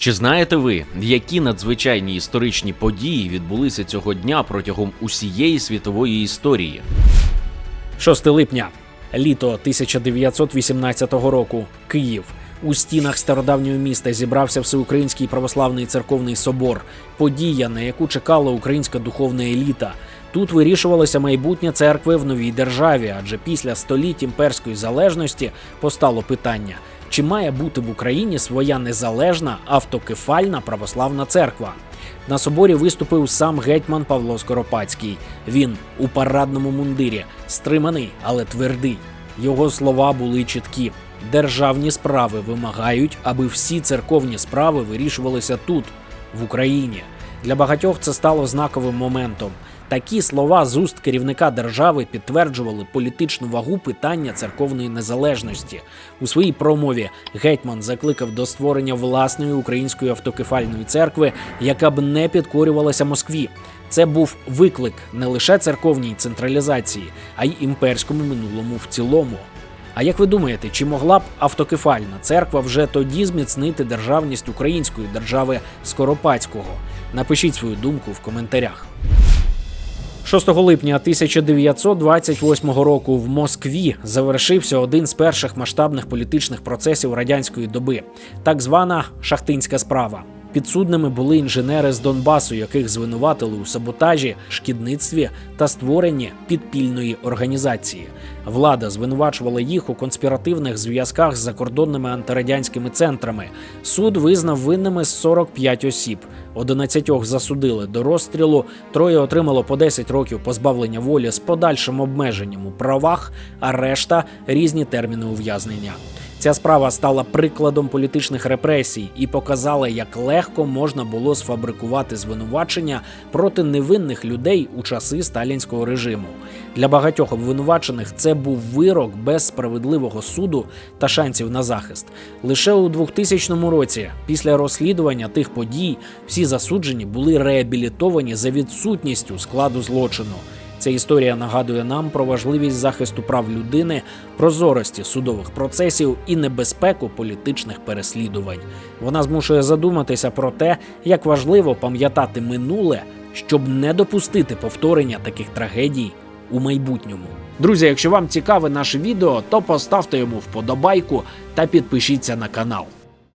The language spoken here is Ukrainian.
Чи знаєте ви, які надзвичайні історичні події відбулися цього дня протягом усієї світової історії? 6 липня, літо 1918 року, Київ. У стінах стародавнього міста зібрався Всеукраїнський православний церковний собор, подія, на яку чекала українська духовна еліта. Тут вирішувалося майбутнє церкви в новій державі, адже після століть імперської залежності постало питання: чи має бути в Україні своя незалежна автокефальна православна церква? На соборі виступив сам гетьман Павло Скоропадський. Він у парадному мундирі, стриманий, але твердий. Його слова були чіткі. Державні справи вимагають, аби всі церковні справи вирішувалися тут, в Україні. Для багатьох це стало знаковим моментом. Такі слова з уст керівника держави підтверджували політичну вагу питання церковної незалежності. У своїй промові гетьман закликав до створення власної української автокефальної церкви, яка б не підкорювалася Москві. Це був виклик не лише церковній централізації, а й імперському минулому в цілому. А як ви думаєте, чи могла б автокефальна церква вже тоді зміцнити державність української держави Скоропадського? Напишіть свою думку в коментарях. 6 липня 1928 року в Москві завершився один з перших масштабних політичних процесів радянської доби, так звана шахтинська справа. Підсудними були інженери з Донбасу, яких звинуватили у саботажі, шкідництві та створенні підпільної організації. Влада звинувачувала їх у конспіративних зв'язках з закордонними антирадянськими центрами. Суд визнав винними 45 осіб. 11 засудили до розстрілу, троє отримало по 10 років позбавлення волі з подальшим обмеженням у правах, а решта різні терміни ув'язнення. Ця справа стала прикладом політичних репресій і показала, як легко можна було сфабрикувати звинувачення проти невинних людей у часи сталінського режиму. Для багатьох обвинувачених це був вирок без справедливого суду та шансів на захист. Лише у 2000 році, після розслідування тих подій, всі засуджені були реабілітовані за відсутністю складу злочину. Ця історія нагадує нам про важливість захисту прав людини, прозорості судових процесів і небезпеку політичних переслідувань. Вона змушує задуматися про те, як важливо пам'ятати минуле, щоб не допустити повторення таких трагедій у майбутньому. Друзі, якщо вам цікаве наше відео, то поставте йому вподобайку та підпишіться на канал.